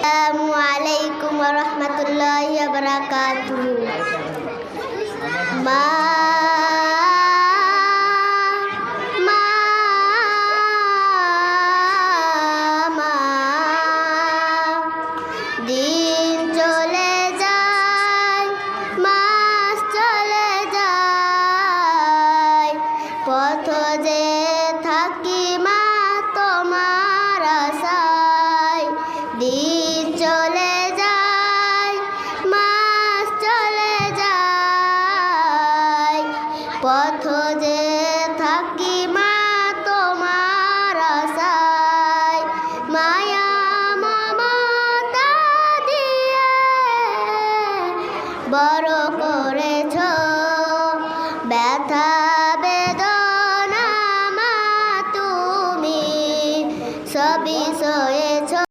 আসসালামু আলাইকুম রহমতুল্লাহ বারাকাতু মা মা পথ যে থাকি মা তোমার দিন পথ যে থাকি মা তোমার আশায়, মায়া মমতা দিয়ে বড় করেছ। ব্যথা বেদনা মা তুমি সবিষয়ে